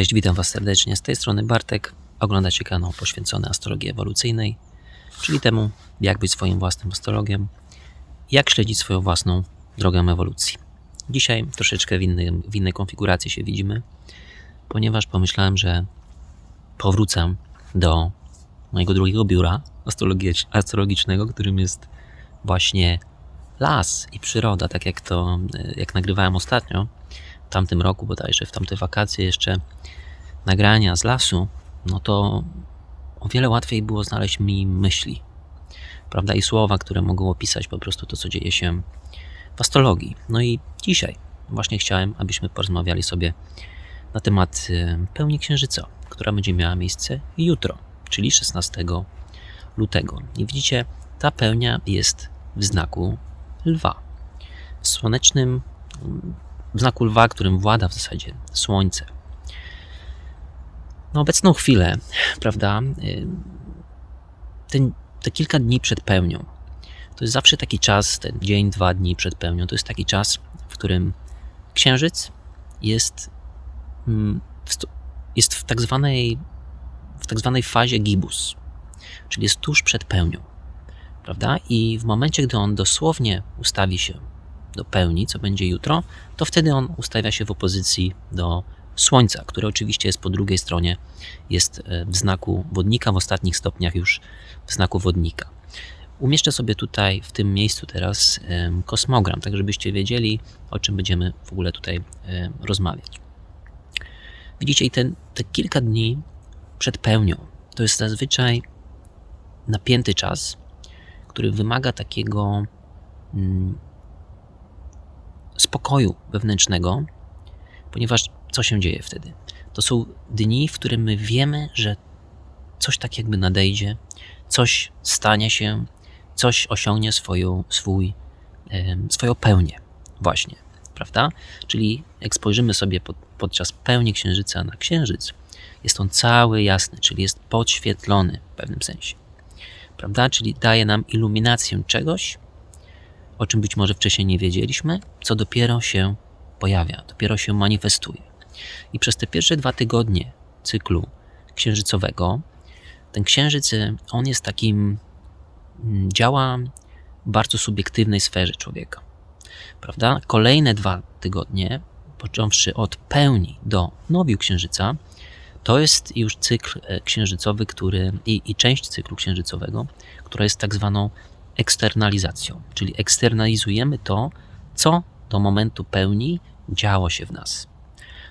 Cześć, witam Was serdecznie. Z tej strony Bartek. Oglądacie kanał poświęcony astrologii ewolucyjnej, czyli temu, jak być swoim własnym astrologiem, jak śledzić swoją własną drogę ewolucji. Dzisiaj troszeczkę w, innej w innej konfiguracji się widzimy, ponieważ pomyślałem, że powrócę do mojego drugiego biura astrologicznego, którym jest właśnie las i przyroda, tak jak to, jak nagrywałem ostatnio tamtym roku bodajże, w tamte wakacje jeszcze nagrania z lasu, no to o wiele łatwiej było znaleźć mi myśli, prawda, i słowa, które mogą opisać po prostu to, co dzieje się w astrologii. No i dzisiaj właśnie chciałem, abyśmy porozmawiali sobie na temat y, pełni księżyca, która będzie miała miejsce jutro, czyli 16 lutego. I widzicie, ta pełnia jest w znaku lwa. W słonecznym w znaku lwa, którym włada w zasadzie Słońce. Na obecną chwilę, prawda, y, ten, te kilka dni przed pełnią, to jest zawsze taki czas, ten dzień, dwa dni przed pełnią, to jest taki czas, w którym księżyc jest, mm, jest w tak zwanej, w tak zwanej fazie gibus, czyli jest tuż przed pełnią, prawda? I w momencie, gdy on dosłownie ustawi się do pełni, co będzie jutro, to wtedy on ustawia się w opozycji do Słońca, które oczywiście jest po drugiej stronie, jest e, w znaku wodnika, w ostatnich stopniach już w znaku wodnika. Umieszczę sobie tutaj w tym miejscu teraz kosmogram, tak żebyście wiedzieli, o czym będziemy w ogóle tutaj rozmawiać. Widzicie, i ten, te kilka dni przed pełnią to jest zazwyczaj napięty czas, który wymaga takiego mm, spokoju wewnętrznego, ponieważ co się dzieje wtedy? To są dni, w których my wiemy, że coś tak jakby nadejdzie, coś stanie się, coś osiągnie swoją, swój, swoją pełnię, właśnie, prawda? Czyli jak spojrzymy sobie pod, podczas pełni księżyca na księżyc, jest on cały jasny, czyli jest podświetlony w pewnym sensie, prawda? Czyli daje nam iluminację czegoś, o czym być może wcześniej nie wiedzieliśmy, co dopiero się pojawia, dopiero się manifestuje. I przez te pierwsze dwa tygodnie cyklu księżycowego, ten księżyc, on jest takim, mm, działa w bardzo subiektywnej sferze człowieka. Prawda? Kolejne dwa tygodnie, począwszy od pełni do nowiu księżyca, to jest już cykl e, księżycowy, który i, i część cyklu księżycowego, która jest tak zwaną eksternalizacją, czyli eksternalizujemy to, co do momentu pełni działo się w nas.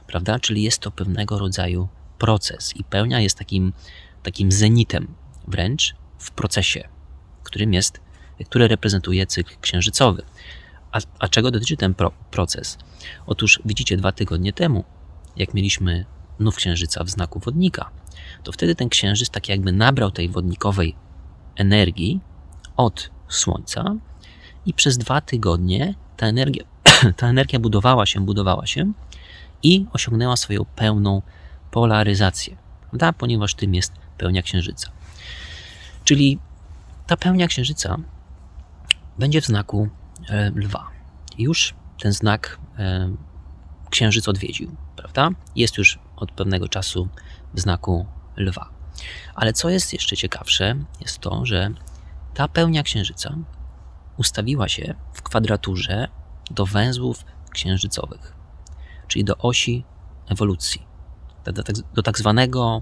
Prawda? Czyli jest to pewnego rodzaju proces i pełnia jest takim, takim zenitem wręcz w procesie, którym jest, który reprezentuje cykl księżycowy. A, a czego dotyczy ten pro, proces? Otóż widzicie, dwa tygodnie temu, jak mieliśmy nów księżyca w znaku wodnika, to wtedy ten księżyc tak jakby nabrał tej wodnikowej energii od Słońca i przez dwa tygodnie ta energia, ta energia budowała się, budowała się i osiągnęła swoją pełną polaryzację, prawda? ponieważ tym jest pełnia Księżyca. Czyli ta pełnia Księżyca będzie w znaku e, lwa. Już ten znak e, Księżyc odwiedził, prawda? Jest już od pewnego czasu w znaku lwa. Ale co jest jeszcze ciekawsze, jest to, że ta pełnia Księżyca ustawiła się w kwadraturze do węzłów księżycowych, czyli do osi ewolucji, do, tak, do tak zwanego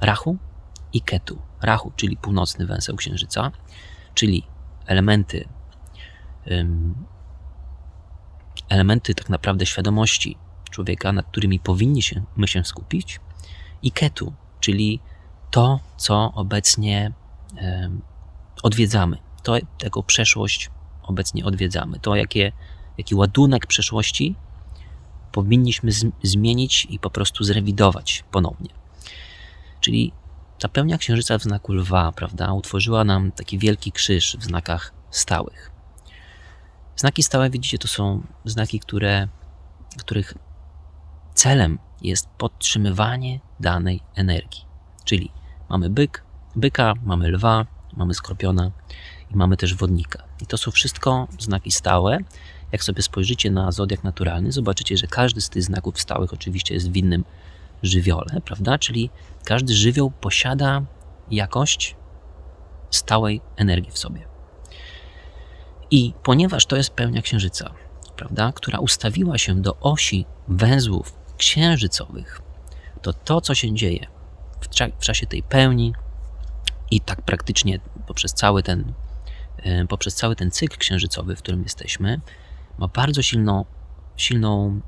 Rachu i Ketu. Rachu, czyli północny węzeł Księżyca, czyli elementy, elementy tak naprawdę świadomości człowieka, nad którymi powinniśmy się skupić, i Ketu, czyli to, co obecnie odwiedzamy, to, jaką przeszłość obecnie odwiedzamy, to, jakie, jaki ładunek przeszłości powinniśmy z, zmienić i po prostu zrewidować ponownie. Czyli ta pełnia księżyca w znaku lwa, prawda, utworzyła nam taki wielki krzyż w znakach stałych. Znaki stałe, widzicie, to są znaki, które, których celem jest podtrzymywanie danej energii. Czyli mamy byk, byka, mamy lwa, mamy skorpiona i mamy też wodnika. I to są wszystko znaki stałe. Jak sobie spojrzycie na zodiak naturalny, zobaczycie, że każdy z tych znaków stałych oczywiście jest w innym żywiole, prawda? Czyli każdy żywioł posiada jakość stałej energii w sobie. I ponieważ to jest pełnia księżyca, prawda, która ustawiła się do osi węzłów księżycowych, to to, co się dzieje w, w czasie tej pełni i tak praktycznie poprzez cały ten, e, poprzez cały ten cykl księżycowy, w którym jesteśmy, ma bardzo silną, silną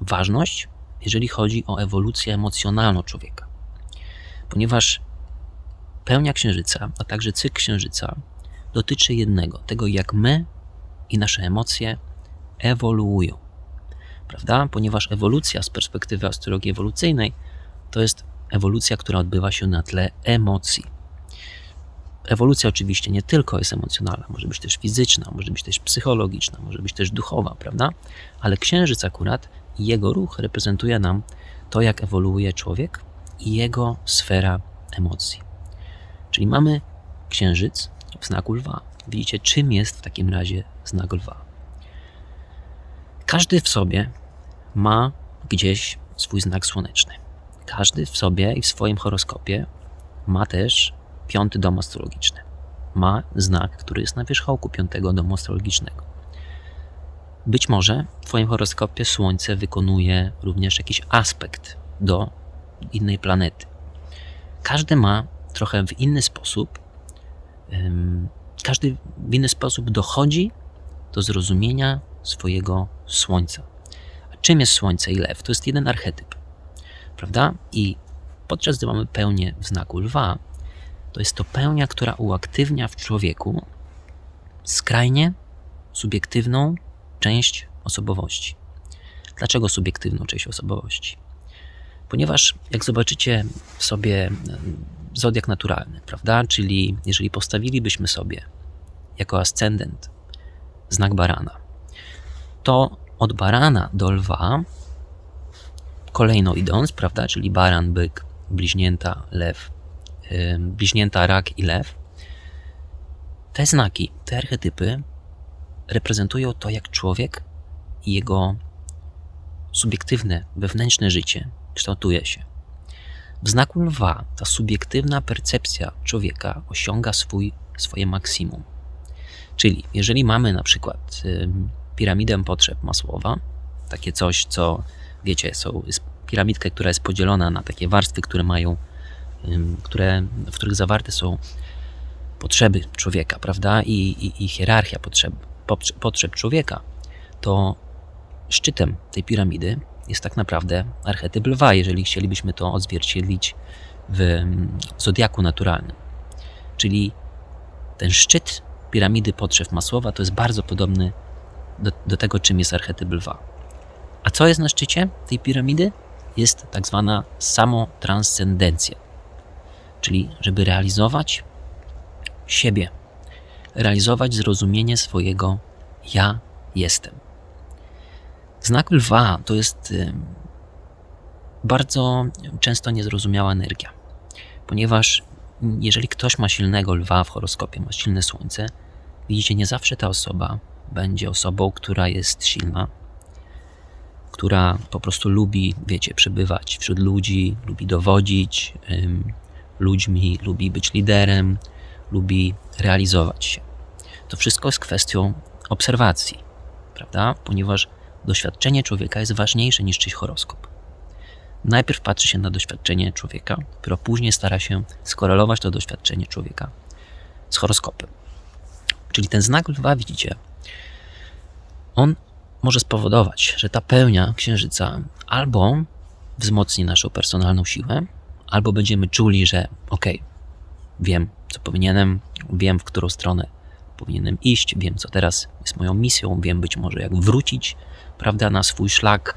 ważność, jeżeli chodzi o ewolucję emocjonalną człowieka. Ponieważ pełnia księżyca, a także cykl księżyca dotyczy jednego, tego jak my i nasze emocje ewoluują. Prawda? Ponieważ ewolucja z perspektywy astrologii ewolucyjnej to jest ewolucja, która odbywa się na tle emocji. Ewolucja oczywiście nie tylko jest emocjonalna, może być też fizyczna, może być też psychologiczna, może być też duchowa, prawda? Ale księżyc akurat i jego ruch reprezentuje nam to, jak ewoluuje człowiek i jego sfera emocji. Czyli mamy księżyc w znaku lwa. Widzicie, czym jest w takim razie znak lwa? Każdy w sobie ma gdzieś swój znak słoneczny. Każdy w sobie i w swoim horoskopie ma też piąty dom astrologiczny. Ma znak, który jest na wierzchołku piątego domu astrologicznego. Być może w Twoim horoskopie Słońce wykonuje również jakiś aspekt do innej planety. Każdy ma trochę w inny sposób, każdy w inny sposób dochodzi do zrozumienia swojego Słońca. A czym jest Słońce i Lew? To jest jeden archetyp, prawda? I podczas gdy mamy pełnię w znaku lwa, to jest to pełnia, która uaktywnia w człowieku skrajnie subiektywną część osobowości. Dlaczego subiektywną część osobowości? Ponieważ jak zobaczycie w sobie zodiak naturalny, prawda? Czyli jeżeli postawilibyśmy sobie jako ascendent znak barana, to od barana do lwa, kolejno idąc, prawda? Czyli baran, byk, bliźnięta, lew, bliźnięta, rak i lew, te znaki, te archetypy reprezentują to, jak człowiek i jego subiektywne, wewnętrzne życie kształtuje się. W znaku lwa ta subiektywna percepcja człowieka osiąga swój, swoje maksimum. Czyli jeżeli mamy na przykład piramidę potrzeb Masłowa, takie coś, co wiecie, są, jest piramidkę, która jest podzielona na takie warstwy, które mają, które, w których zawarte są potrzeby człowieka, prawda? I, i, i hierarchia potrzeb, potrzeb człowieka, to szczytem tej piramidy jest tak naprawdę archetyp lwa, jeżeli chcielibyśmy to odzwierciedlić w zodiaku naturalnym. Czyli ten szczyt piramidy potrzeb Masłowa to jest bardzo podobny do, do tego, czym jest archetyp lwa. A co jest na szczycie tej piramidy? Jest tak zwana samotranscendencja. Czyli, żeby realizować siebie, realizować zrozumienie swojego ja jestem. Znak lwa to jest bardzo często niezrozumiała energia, ponieważ jeżeli ktoś ma silnego lwa w horoskopie, ma silne słońce, widzicie, nie zawsze ta osoba będzie osobą, która jest silna, która po prostu lubi, wiecie, przebywać wśród ludzi, lubi dowodzić ludźmi, lubi być liderem, lubi realizować się. To wszystko jest kwestią obserwacji, prawda? Ponieważ doświadczenie człowieka jest ważniejsze niż czyjś horoskop. Najpierw patrzy się na doświadczenie człowieka, dopiero później stara się skorelować to doświadczenie człowieka z horoskopem. Czyli ten znak lwa, widzicie, on może spowodować, że ta pełnia księżyca albo wzmocni naszą personalną siłę, albo będziemy czuli, że okej, okay, wiem, co powinienem, wiem, w którą stronę powinienem iść, wiem, co teraz jest moją misją, wiem być może, jak wrócić prawda, na swój szlak,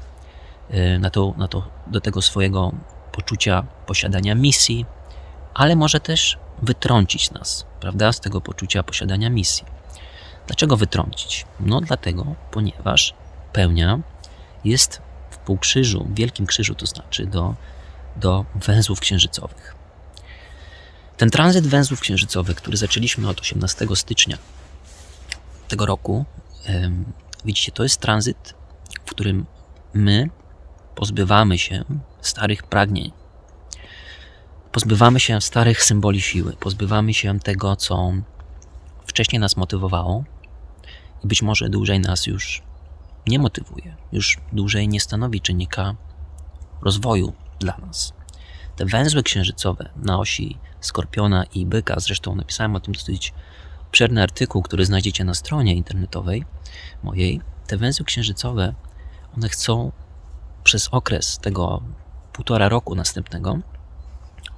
y, na to, na to, do tego swojego poczucia posiadania misji, ale może też wytrącić nas, prawda, z tego poczucia posiadania misji. Dlaczego wytrącić? No dlatego, ponieważ pełnia jest w półkrzyżu, w wielkim krzyżu, to znaczy do, do węzłów księżycowych. Ten tranzyt węzłów księżycowych, który zaczęliśmy od 18 stycznia tego roku, widzicie, to jest tranzyt, w którym my pozbywamy się starych pragnień, pozbywamy się starych symboli siły, pozbywamy się tego, co wcześniej nas motywowało i być może dłużej nas już nie motywuje, już dłużej nie stanowi czynnika rozwoju dla nas. Te węzły księżycowe na osi skorpiona i byka, zresztą napisałem o tym dosyć obszerny artykuł, który znajdziecie na stronie internetowej mojej. Te węzły księżycowe, one chcą przez okres tego półtora roku następnego,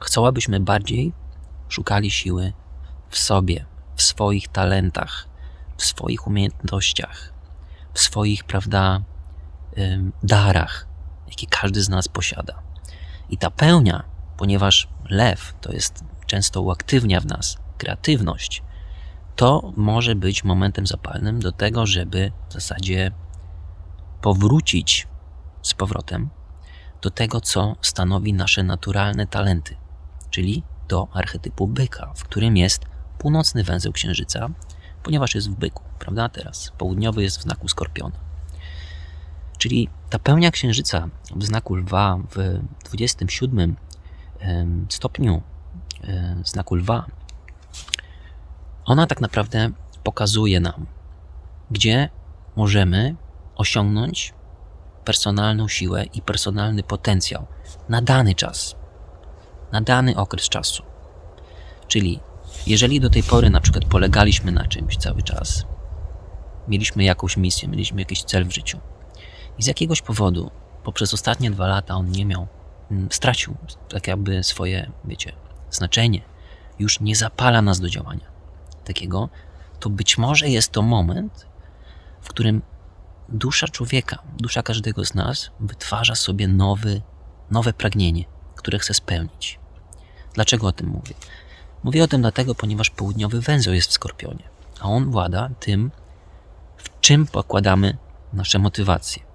chcą, abyśmy bardziej szukali siły w sobie, w swoich talentach, w swoich umiejętnościach, w swoich, prawda, darach, jakie każdy z nas posiada. I ta pełnia, ponieważ lew to jest często uaktywnia w nas kreatywność, to może być momentem zapalnym do tego, żeby w zasadzie powrócić z powrotem do tego, co stanowi nasze naturalne talenty, czyli do archetypu byka, w którym jest północny węzeł księżyca, ponieważ jest w byku, prawda? Teraz południowy jest w znaku skorpiona. Czyli ta pełnia księżyca w znaku lwa w 27 stopniu znaku lwa, ona tak naprawdę pokazuje nam, gdzie możemy osiągnąć personalną siłę i personalny potencjał na dany czas, na dany okres czasu. Czyli jeżeli do tej pory na przykład polegaliśmy na czymś cały czas, mieliśmy jakąś misję, mieliśmy jakiś cel w życiu i z jakiegoś powodu poprzez ostatnie dwa lata on nie miał, mm, stracił tak jakby swoje, wiecie, znaczenie, już nie zapala nas do działania takiego, to być może jest to moment, w którym dusza człowieka, dusza każdego z nas wytwarza sobie nowy, nowe pragnienie, które chce spełnić. Dlaczego o tym mówię? Mówię o tym dlatego, ponieważ południowy węzeł jest w skorpionie, a on włada tym, w czym pokładamy nasze motywacje.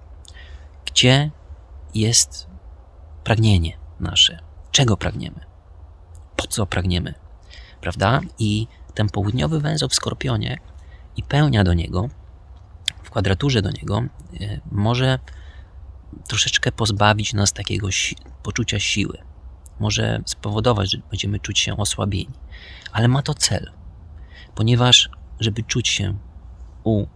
Gdzie jest pragnienie nasze? Czego pragniemy? Po co pragniemy? Prawda? I ten południowy węzeł w skorpionie i pełnia do niego, w kwadraturze do niego, e, może troszeczkę pozbawić nas takiego si poczucia siły. Może spowodować, że będziemy czuć się osłabieni. Ale ma to cel, ponieważ, żeby czuć się u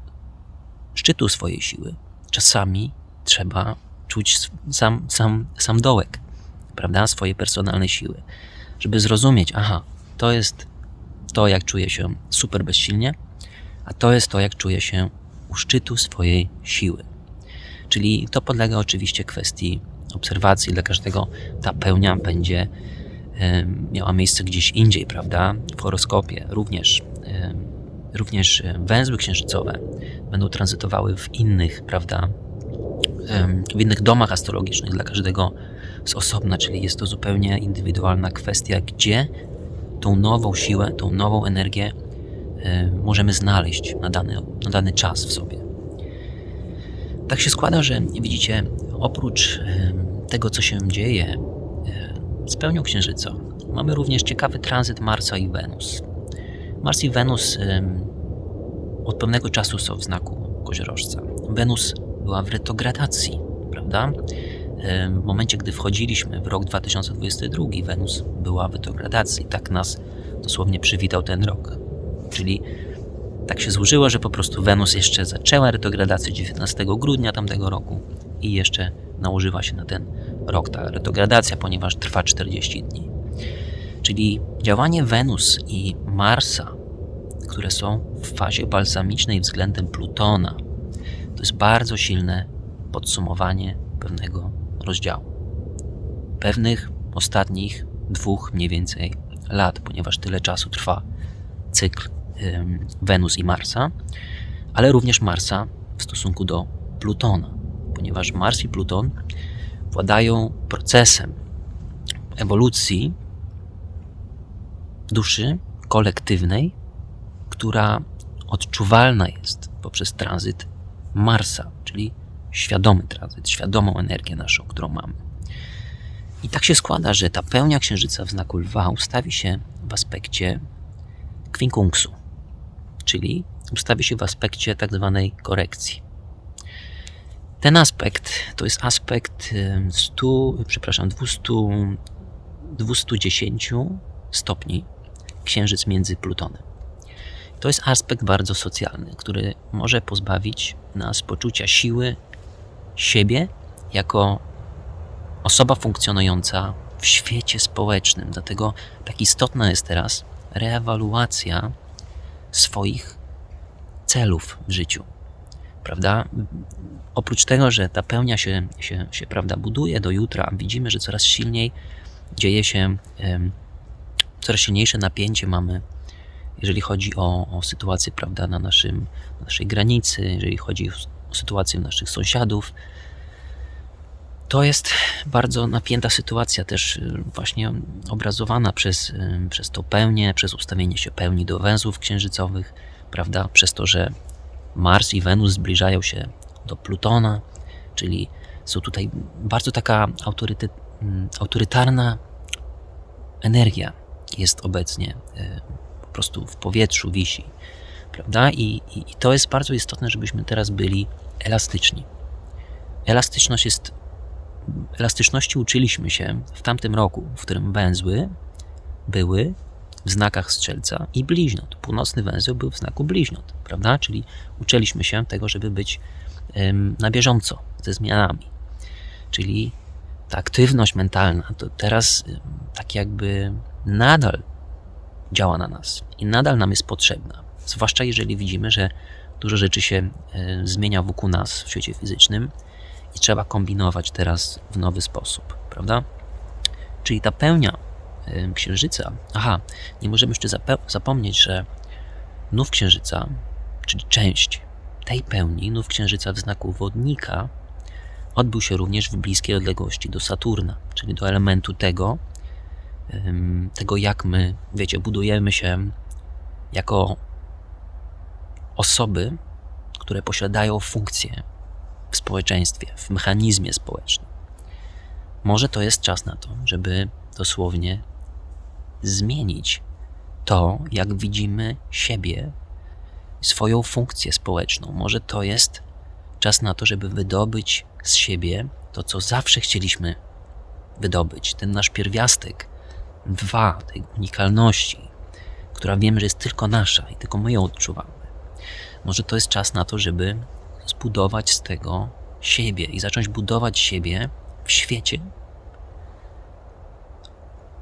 szczytu swojej siły, czasami trzeba czuć sam, sam, sam dołek, prawda, swojej personalnej siły, żeby zrozumieć, aha, to jest to, jak czuję się super bezsilnie, a to jest to, jak czuję się u szczytu swojej siły. Czyli to podlega oczywiście kwestii obserwacji. Dla każdego ta pełnia będzie miała miejsce gdzieś indziej, prawda? W horoskopie również, również węzły księżycowe będą tranzytowały w innych, prawda? W innych domach astrologicznych dla każdego z osobna, czyli jest to zupełnie indywidualna kwestia, gdzie tą nową siłę, tą nową energię możemy znaleźć na dany, na dany czas w sobie. Tak się składa, że widzicie, oprócz tego, co się dzieje z pełnią Księżyca, mamy również ciekawy tranzyt Marsa i Wenus. Mars i Wenus od pewnego czasu są w znaku koziorożca. Wenus była w retrogradacji, prawda? w momencie, gdy wchodziliśmy w rok 2022, Wenus była w retrogradacji. Tak nas dosłownie przywitał ten rok. Czyli tak się złożyło, że po prostu Wenus jeszcze zaczęła retrogradację 19 grudnia tamtego roku i jeszcze nałożyła się na ten rok ta retrogradacja, ponieważ trwa 40 dni. Czyli działanie Wenus i Marsa, które są w fazie balsamicznej względem Plutona, to jest bardzo silne podsumowanie pewnego rozdziału. Pewnych ostatnich dwóch mniej więcej lat, ponieważ tyle czasu trwa cykl Wenus i Marsa, ale również Marsa w stosunku do Plutona, ponieważ Mars i Pluton władają procesem ewolucji duszy kolektywnej, która odczuwalna jest poprzez tranzyt Marsa, czyli świadomy tranzyt, świadomą energię naszą, którą mamy. I tak się składa, że ta pełnia księżyca w znaku lwa ustawi się w aspekcie kwinkungsu, czyli ustawi się w aspekcie tak zwanej korekcji. Ten aspekt to jest aspekt 100, przepraszam, 200, 210 stopni księżyc między Plutonem. To jest aspekt bardzo socjalny, który może pozbawić nas poczucia siły siebie jako osoba funkcjonująca w świecie społecznym. Dlatego tak istotna jest teraz reewaluacja swoich celów w życiu. Prawda? Oprócz tego, że ta pełnia się, się, się prawda, buduje do jutra, widzimy, że coraz silniej dzieje się, coraz silniejsze napięcie mamy, jeżeli chodzi o, o sytuację prawda, na, naszym, na naszej granicy, jeżeli chodzi o sytuację naszych sąsiadów, to jest bardzo napięta sytuacja, też y, właśnie obrazowana przez, y, przez to pełnię, przez ustawienie się pełni do węzłów księżycowych, prawda? Przez to, że Mars i Wenus zbliżają się do Plutona, czyli są tutaj bardzo taka mm, autorytarna energia jest obecnie y, prostu w powietrzu wisi, prawda? I, i, i to jest bardzo istotne, żebyśmy teraz byli elastyczni. Elastyczność jest elastyczności uczyliśmy się w tamtym roku, w którym węzły były w znakach strzelca i bliźniąt. Północny węzeł był w znaku bliźniąt, prawda? Czyli uczyliśmy się tego, żeby być na bieżąco ze zmianami. Czyli ta aktywność mentalna to teraz tak jakby nadal działa na nas i nadal nam jest potrzebna. Zwłaszcza jeżeli widzimy, że dużo rzeczy się zmienia wokół nas w świecie fizycznym, i trzeba kombinować teraz w nowy sposób, prawda? Czyli ta pełnia księżyca. Aha, nie możemy jeszcze zapomnieć, że nów księżyca, czyli część tej pełni, nów księżyca w znaku wodnika, odbył się również w bliskiej odległości do Saturna, czyli do elementu tego, tego jak my, wiecie, budujemy się jako osoby, które posiadają funkcję w społeczeństwie, w mechanizmie społecznym. Może to jest czas na to, żeby dosłownie zmienić to, jak widzimy siebie, swoją funkcję społeczną. Może to jest czas na to, żeby wydobyć z siebie to, co zawsze chcieliśmy wydobyć, ten nasz pierwiastek, dwa, tej unikalności, która wiemy, że jest tylko nasza i tylko my ją odczuwamy. Może to jest czas na to, żeby zbudować z tego siebie i zacząć budować siebie w świecie.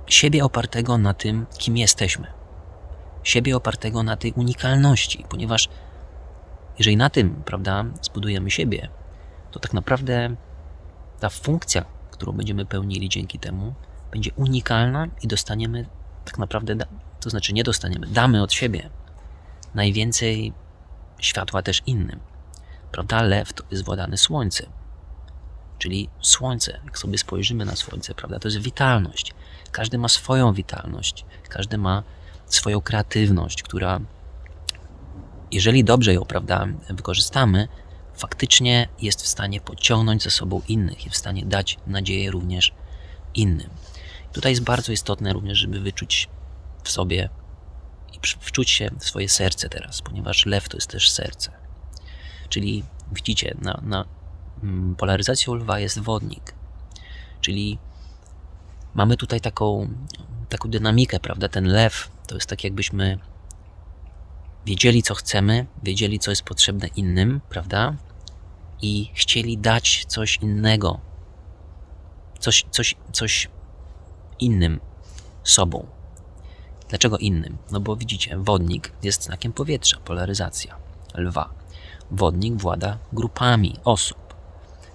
Siebie opartego na tym, kim jesteśmy. Siebie opartego na tej unikalności, ponieważ jeżeli na tym, prawda, zbudujemy siebie, to tak naprawdę ta funkcja, którą będziemy pełnili dzięki temu, będzie unikalna i dostaniemy tak naprawdę, to znaczy nie dostaniemy, damy od siebie najwięcej światła też innym. Prawda? Lew to jest władany słońcem. Czyli słońce, jak sobie spojrzymy na słońce, prawda, to jest witalność. Każdy ma swoją witalność, każdy ma swoją kreatywność, która, jeżeli dobrze ją, prawda, wykorzystamy, faktycznie jest w stanie pociągnąć ze sobą innych, jest w stanie dać nadzieję również innym. Tutaj jest bardzo istotne również, żeby wyczuć w sobie i wczuć się w swoje serce teraz, ponieważ lew to jest też serce. Czyli widzicie, na, na mm, polaryzacją lwa jest wodnik. Czyli mamy tutaj taką, taką dynamikę, prawda? Ten lew to jest tak, jakbyśmy wiedzieli, co chcemy, wiedzieli, co jest potrzebne innym, prawda? I chcieli dać coś innego, coś, coś, coś innym sobą. Dlaczego innym? No bo widzicie, wodnik jest znakiem powietrza, polaryzacja lwa wodnik włada grupami osób.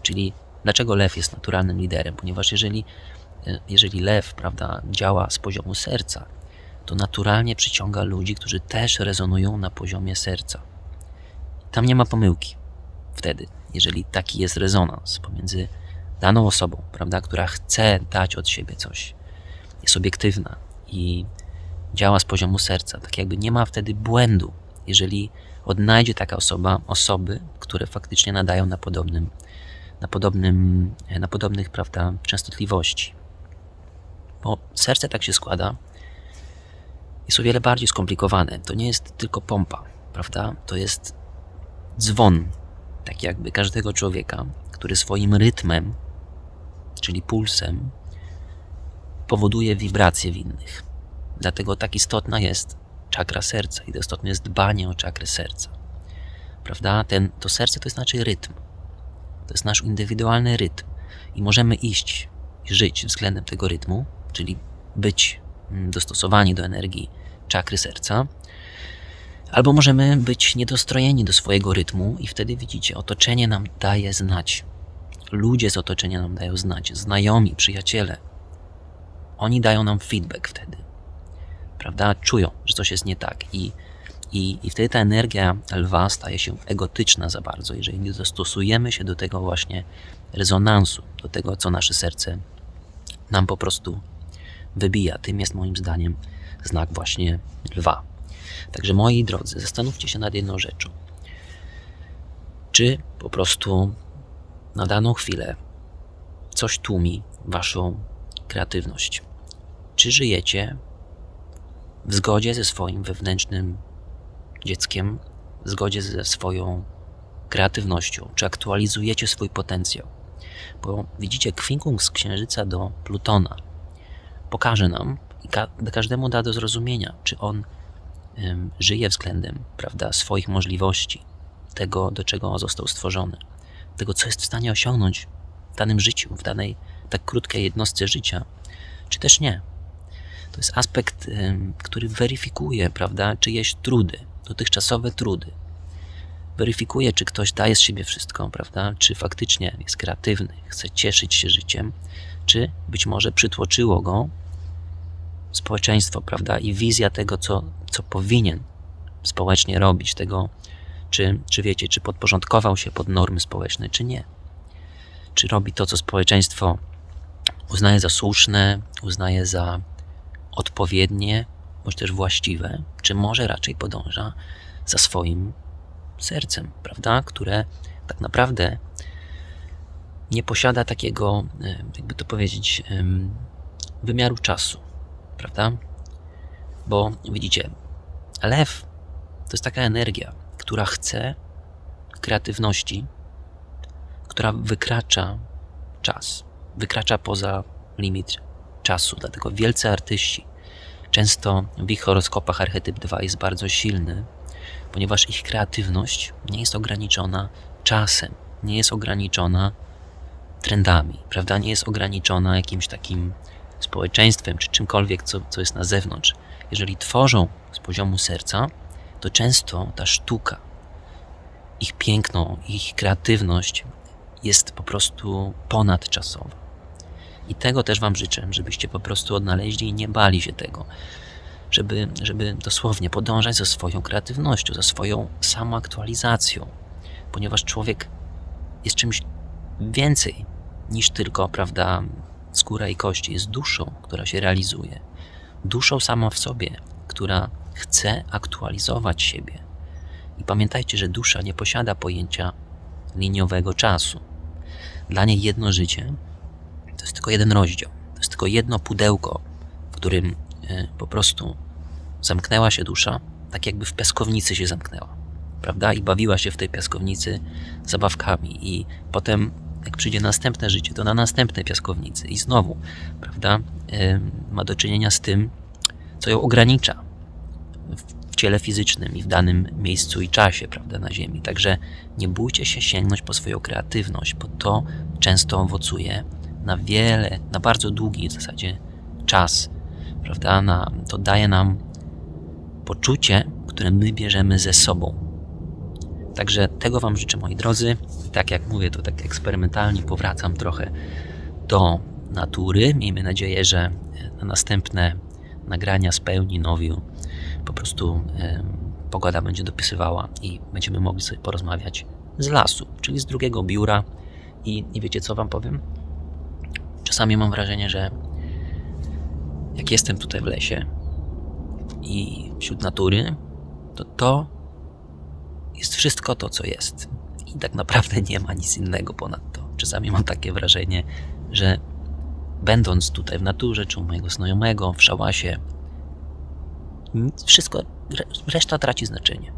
Czyli dlaczego lew jest naturalnym liderem? Ponieważ jeżeli, e, jeżeli lew prawda, działa z poziomu serca, to naturalnie przyciąga ludzi, którzy też rezonują na poziomie serca. Tam nie ma pomyłki wtedy, jeżeli taki jest rezonans pomiędzy daną osobą, prawda, która chce dać od siebie coś, jest obiektywna i działa z poziomu serca. Tak jakby nie ma wtedy błędu, jeżeli odnajdzie taka osoba osoby, które faktycznie nadają na podobnym, na podobnym, na podobnych, prawda, częstotliwości. Bo serce tak się składa, jest o wiele bardziej skomplikowane. To nie jest tylko pompa, prawda? To jest dzwon, tak jakby każdego człowieka, który swoim rytmem, czyli pulsem, powoduje wibracje w innych. Dlatego tak istotna jest czakra serca i to istotne jest dbanie o czakrę serca. Prawda? Ten, to serce to jest znaczy rytm. To jest nasz indywidualny rytm i możemy iść i żyć względem tego rytmu, czyli być mm, dostosowani do energii czakry serca, albo możemy być niedostrojeni do swojego rytmu i wtedy widzicie, otoczenie nam daje znać. Ludzie z otoczenia nam dają znać, znajomi, przyjaciele. Oni dają nam feedback wtedy. Prawda? Czują, że coś jest nie tak i i, I wtedy ta energia lwa staje się egotyczna za bardzo, jeżeli nie dostosujemy się do tego właśnie rezonansu, do tego, co nasze serce nam po prostu wybija. Tym jest moim zdaniem znak właśnie lwa. Także moi drodzy, zastanówcie się nad jedną rzeczą. Czy po prostu na daną chwilę coś tłumi waszą kreatywność? Czy żyjecie w zgodzie ze swoim wewnętrznym dzieckiem w zgodzie ze swoją kreatywnością? Czy aktualizujecie swój potencjał? Bo widzicie, kwinkung z Księżyca do Plutona pokaże nam i ka każdemu da do zrozumienia, czy on ym, żyje względem prawda, swoich możliwości, tego, do czego został stworzony, tego, co jest w stanie osiągnąć w danym życiu, w danej tak krótkiej jednostce życia, czy też nie. To jest aspekt, który weryfikuje prawda, czyjeś trudy, dotychczasowe trudy. Weryfikuje, czy ktoś daje z siebie wszystko, prawda? Czy faktycznie jest kreatywny, chce cieszyć się życiem, czy być może przytłoczyło go społeczeństwo, prawda? I wizja tego, co, co powinien społecznie robić, tego, czy, czy wiecie, czy podporządkował się pod normy społeczne, czy nie. Czy robi to, co społeczeństwo uznaje za słuszne, uznaje za odpowiednie, bądź też właściwe, czy może raczej podąża za swoim sercem, prawda? Które tak naprawdę nie posiada takiego, e, jakby to powiedzieć, wymiaru czasu, prawda? Bo widzicie, lew to jest taka energia, która chce kreatywności, która wykracza czas, wykracza poza limit czasu. Dlatego wielcy artyści Często w ich horoskopach archetyp 2 jest bardzo silny, ponieważ ich kreatywność nie jest ograniczona czasem, nie jest ograniczona trendami, prawda? Nie jest ograniczona jakimś takim społeczeństwem czy czymkolwiek, co, co jest na zewnątrz. Jeżeli tworzą z poziomu serca, to często ta sztuka, ich piękno, ich kreatywność jest po prostu ponadczasowa. I tego też Wam życzę, żebyście po prostu odnaleźli i nie bali się tego. Żeby, żeby dosłownie podążać za swoją kreatywnością, za swoją samoaktualizacją, ponieważ człowiek jest czymś więcej niż tylko, prawda, skóra i kości. Jest duszą, która się realizuje. Duszą sama w sobie, która chce aktualizować siebie. I pamiętajcie, że dusza nie posiada pojęcia liniowego czasu. Dla niej jedno życie to jest tylko jeden rozdział. To jest tylko jedno pudełko, w którym e, po prostu zamknęła się dusza, tak jakby w piaskownicy się zamknęła. Prawda? I bawiła się w tej piaskownicy zabawkami. I potem, jak przyjdzie następne życie, to na następnej piaskownicy. I znowu, prawda? E, ma do czynienia z tym, co ją ogranicza w ciele fizycznym i w danym miejscu i czasie, prawda, na Ziemi. Także nie bójcie się sięgnąć po swoją kreatywność, bo to często owocuje na wiele, na bardzo długi w zasadzie czas, prawda? Na, to daje nam poczucie, które my bierzemy ze sobą. Także tego Wam życzę, moi drodzy. Tak jak mówię, to tak eksperymentalnie powracam trochę do natury. Miejmy nadzieję, że na następne nagrania z pełni nowiu po prostu e, pogoda będzie dopisywała i będziemy mogli sobie porozmawiać z lasu, czyli z drugiego biura. I, i wiecie, co Wam powiem? Czasami mam wrażenie, że jak jestem tutaj w lesie i wśród natury, to to jest wszystko to, co jest. I tak naprawdę nie ma nic innego ponad to. Czasami mam takie wrażenie, że będąc tutaj w naturze, czy u mojego znajomego, w szałasie, wszystko, reszta traci znaczenie.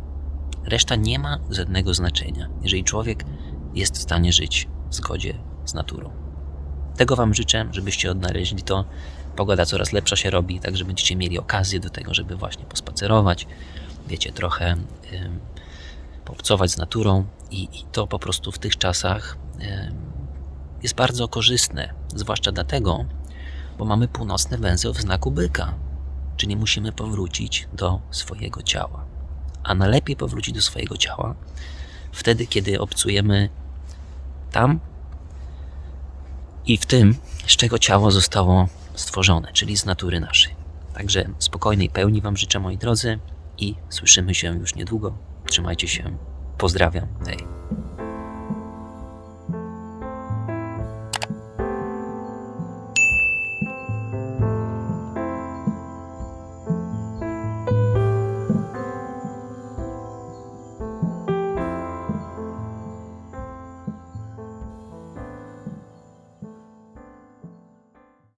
Reszta nie ma żadnego znaczenia, jeżeli człowiek jest w stanie żyć w zgodzie z naturą. Tego Wam życzę, żebyście odnaleźli to. Pogoda coraz lepsza się robi, także będziecie mieli okazję do tego, żeby właśnie pospacerować, wiecie, trochę ym, poobcować z naturą i, i to po prostu w tych czasach ym, jest bardzo korzystne, zwłaszcza dlatego, bo mamy północny węzeł w znaku byka, czyli musimy powrócić do swojego ciała. A najlepiej powrócić do swojego ciała wtedy, kiedy obcujemy tam i w tym, z czego ciało zostało stworzone, czyli z natury naszej. Także spokojnej pełni Wam życzę, moi drodzy, i słyszymy się już niedługo. Trzymajcie się. Pozdrawiam. Hej.